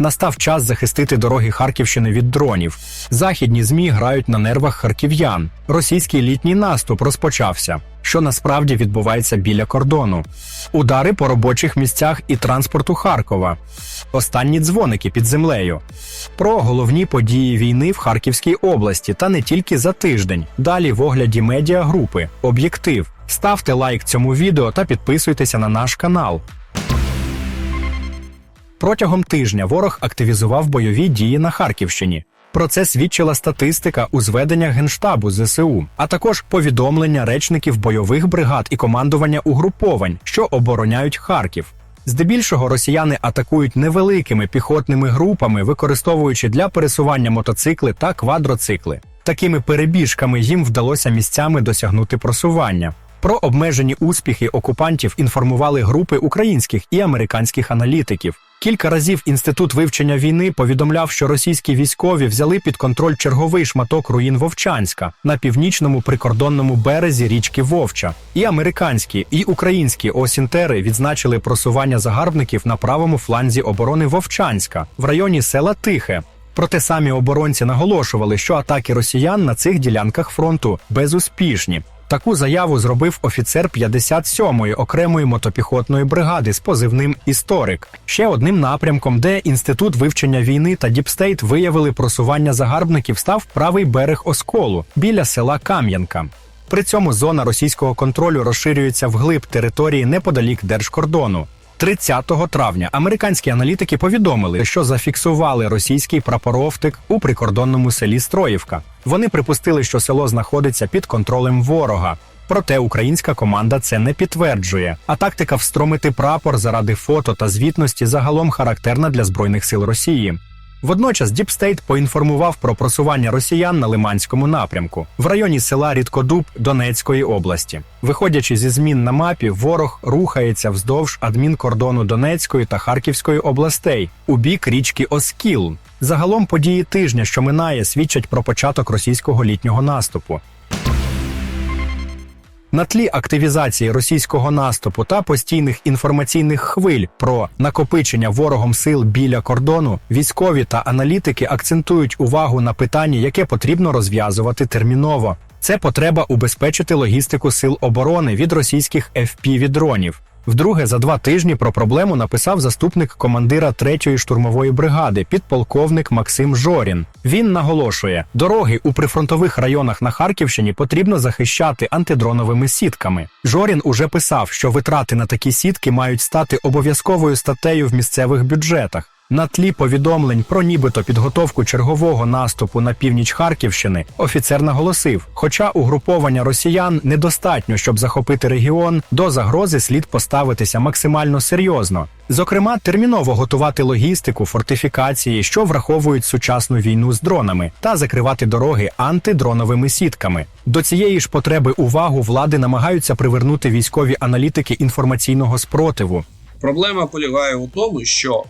Настав час захистити дороги Харківщини від дронів. Західні змі грають на нервах харків'ян. Російський літній наступ розпочався. Що насправді відбувається біля кордону? Удари по робочих місцях і транспорту Харкова. Останні дзвоники під землею. Про головні події війни в Харківській області та не тільки за тиждень. Далі в огляді медіагрупи Об'єктив. Ставте лайк цьому відео та підписуйтеся на наш канал. Протягом тижня ворог активізував бойові дії на Харківщині. Про це свідчила статистика у зведеннях Генштабу ЗСУ, а також повідомлення речників бойових бригад і командування угруповань, що обороняють Харків. Здебільшого росіяни атакують невеликими піхотними групами, використовуючи для пересування мотоцикли та квадроцикли. Такими перебіжками їм вдалося місцями досягнути просування. Про обмежені успіхи окупантів інформували групи українських і американських аналітиків. Кілька разів інститут вивчення війни повідомляв, що російські військові взяли під контроль черговий шматок руїн Вовчанська на північному прикордонному березі річки Вовча. І американські, і українські осінтери відзначили просування загарбників на правому фланзі оборони Вовчанська в районі села Тихе. Проте самі оборонці наголошували, що атаки росіян на цих ділянках фронту безуспішні. Таку заяву зробив офіцер 57-ї окремої мотопіхотної бригади з позивним Історик. Ще одним напрямком, де інститут вивчення війни та Діпстейт виявили просування загарбників, став правий берег Осколу біля села Кам'янка. При цьому зона російського контролю розширюється вглиб території неподалік держкордону. 30 травня американські аналітики повідомили, що зафіксували російський прапоровтик у прикордонному селі Строївка. Вони припустили, що село знаходиться під контролем ворога. Проте українська команда це не підтверджує. А тактика встромити прапор заради фото та звітності загалом характерна для збройних сил Росії. Водночас Діпстейт поінформував про просування росіян на Лиманському напрямку в районі села Рідкодуб Донецької області. Виходячи зі змін на мапі, ворог рухається вздовж адмінкордону Донецької та Харківської областей у бік річки Оскіл. Загалом події тижня, що минає, свідчать про початок російського літнього наступу. На тлі активізації російського наступу та постійних інформаційних хвиль про накопичення ворогом сил біля кордону, військові та аналітики акцентують увагу на питанні, яке потрібно розв'язувати терміново. Це потреба убезпечити логістику сил оборони від російських FPV-дронів. Вдруге, за два тижні про проблему написав заступник командира 3-ї штурмової бригади, підполковник Максим Жорін. Він наголошує, дороги у прифронтових районах на Харківщині потрібно захищати антидроновими сітками. Жорін уже писав, що витрати на такі сітки мають стати обов'язковою статтею в місцевих бюджетах. На тлі повідомлень про нібито підготовку чергового наступу на північ Харківщини офіцер наголосив: хоча угруповання росіян недостатньо, щоб захопити регіон, до загрози слід поставитися максимально серйозно. Зокрема, терміново готувати логістику, фортифікації, що враховують сучасну війну з дронами, та закривати дороги антидроновими сітками. До цієї ж потреби увагу влади намагаються привернути військові аналітики інформаційного спротиву. Проблема полягає у тому, що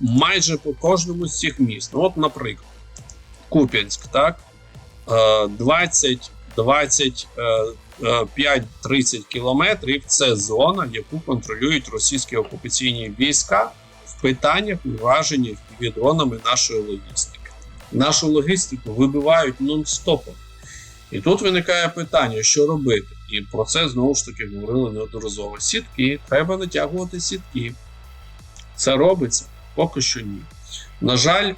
майже по кожному з цих міст, ну, от, наприклад, Куп'янськ, так, е, 20, 20, е, 5-30 кілометрів це зона, яку контролюють російські окупаційні війська в питаннях ураження дронами нашої логістики. Нашу логістику вибивають нон-стопом. І тут виникає питання, що робити. І про це знову ж таки говорили неодноразово. Сітки, треба натягувати сітки. Це робиться? Поки що ні. На жаль, е,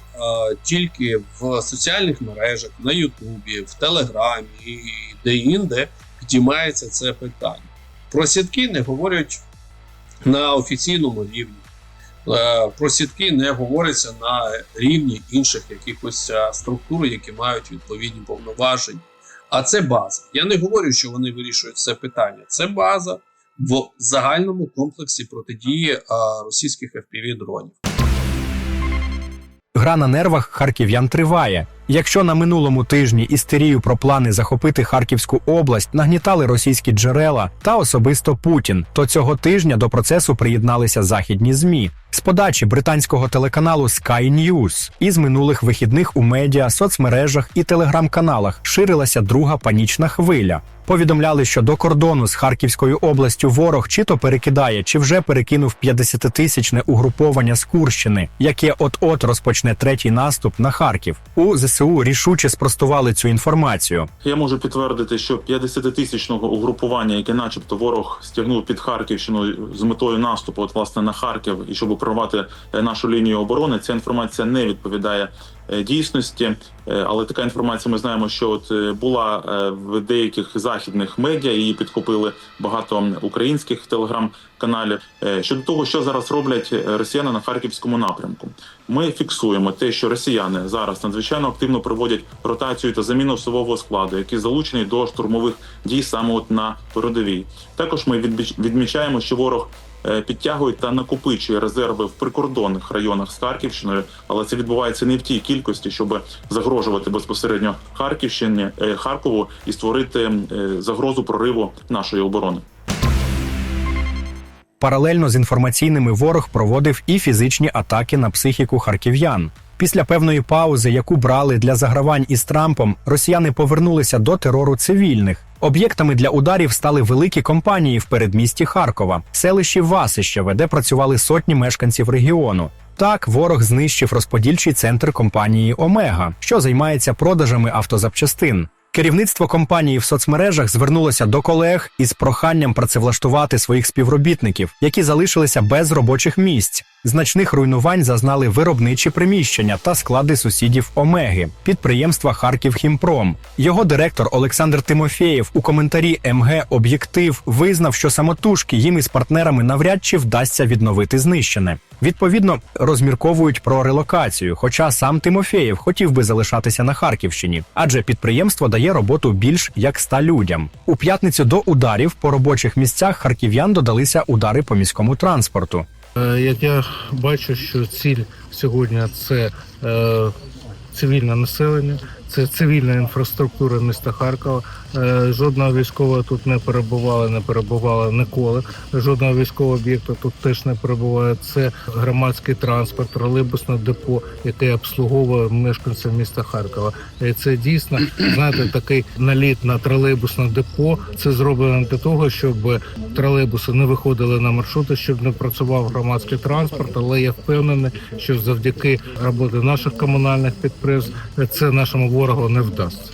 тільки в соціальних мережах, на Ютубі, в Телеграмі і де-інде підіймається це питання. Про сітки не говорять на офіційному рівні. Е, Про сітки не говориться на рівні інших якихось е, структур, які мають відповідні повноваження. А це база. Я не говорю, що вони вирішують це питання. Це база в загальному комплексі протидії російських fpv дронів. Гра на нервах харків'ян триває. Якщо на минулому тижні істерію про плани захопити Харківську область нагнітали російські джерела та особисто Путін, то цього тижня до процесу приєдналися західні змі. З подачі британського телеканалу Sky News із минулих вихідних у медіа, соцмережах і телеграм-каналах ширилася друга панічна хвиля. Повідомляли, що до кордону з Харківською областю ворог чи то перекидає, чи вже перекинув 50-тисячне угруповання з Курщини, яке от-от розпочне третій наступ на Харків. У ЗСУ рішуче спростували цю інформацію. Я можу підтвердити, що 50-тисячного угрупування, яке, начебто, ворог стягнув під Харківщину з метою наступу, от власне на Харків, і щоб прорвати е, нашу лінію оборони, ця інформація не відповідає дійсності. Е, Але така інформація, ми знаємо, що от е, була е, в деяких західних медіа, її підхопили багато українських телеграм-каналів. Е, Щодо того, що зараз роблять е, росіяни на харківському напрямку, ми фіксуємо те, що росіяни зараз надзвичайно активно проводять ротацію та заміну особового складу, який залучений до штурмових дій саме от на передовій. Також ми відмічаємо, що ворог. Е, Підтягує та накопичує резерви в прикордонних районах з Харківщиною, але це відбувається не в тій кількості, щоб загрожувати безпосередньо Харківщині, е, Харкову і створити е, загрозу прориву нашої оборони. Паралельно з інформаційними ворог проводив і фізичні атаки на психіку харків'ян. Після певної паузи, яку брали для загравань із Трампом, росіяни повернулися до терору цивільних. Об'єктами для ударів стали великі компанії в передмісті Харкова, селищі Васищеве, де працювали сотні мешканців регіону. Так, ворог знищив розподільчий центр компанії Омега, що займається продажами автозапчастин. Керівництво компанії в соцмережах звернулося до колег із проханням працевлаштувати своїх співробітників, які залишилися без робочих місць. Значних руйнувань зазнали виробничі приміщення та склади сусідів Омеги, підприємства Харків Хімпром. Його директор Олександр Тимофєєв у коментарі МГ Об'єктив визнав, що самотужки їм із партнерами навряд чи вдасться відновити знищене. Відповідно, розмірковують про релокацію. Хоча сам Тимофєєв хотів би залишатися на Харківщині, адже підприємство дає роботу більш як ста людям. У п'ятницю до ударів по робочих місцях харків'ян додалися удари по міському транспорту. Е, Як я бачу, що ціль сьогодні це е, цивільне населення, це цивільна інфраструктура міста Харкова. Е, жодного військового тут не перебувало, не перебувало ніколи. Жодного військового об'єкту тут теж не перебуває. Це громадський транспорт, тролейбусне депо, яке обслуговує мешканців міста Харкова. І це дійсно знаєте такий наліт на тролейбусне депо. Це зроблено для того, щоб тролейбуси не виходили на маршрути, щоб не працював громадський транспорт. Але я впевнений, що завдяки роботі наших комунальних підприємств це нашому ворогу не вдасться.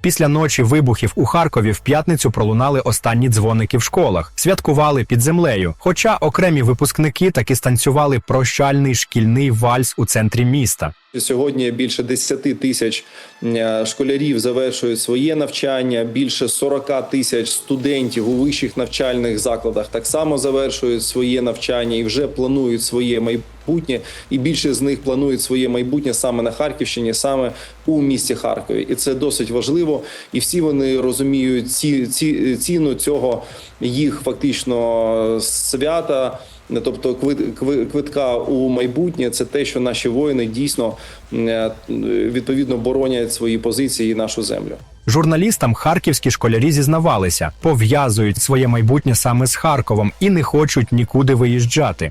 Після ночі вибухів у Харкові в п'ятницю пролунали останні дзвоники в школах, святкували під землею. Хоча окремі випускники таки станцювали прощальний шкільний вальс у центрі міста. Сьогодні більше 10 тисяч е, школярів завершують своє навчання. Більше 40 тисяч студентів у вищих навчальних закладах так само завершують своє навчання і вже планують своє майбутнє. І більше з них планують своє майбутнє саме на Харківщині, саме у місті Харкові. І це досить важливо. І всі вони розуміють ці, ці ціну цього їх фактично свята. Тобто квит- квитка у майбутнє це те, що наші воїни дійсно е, відповідно боронять свої позиції і нашу землю. Журналістам харківські школярі зізнавалися, пов'язують своє майбутнє саме з Харковом і не хочуть нікуди виїжджати.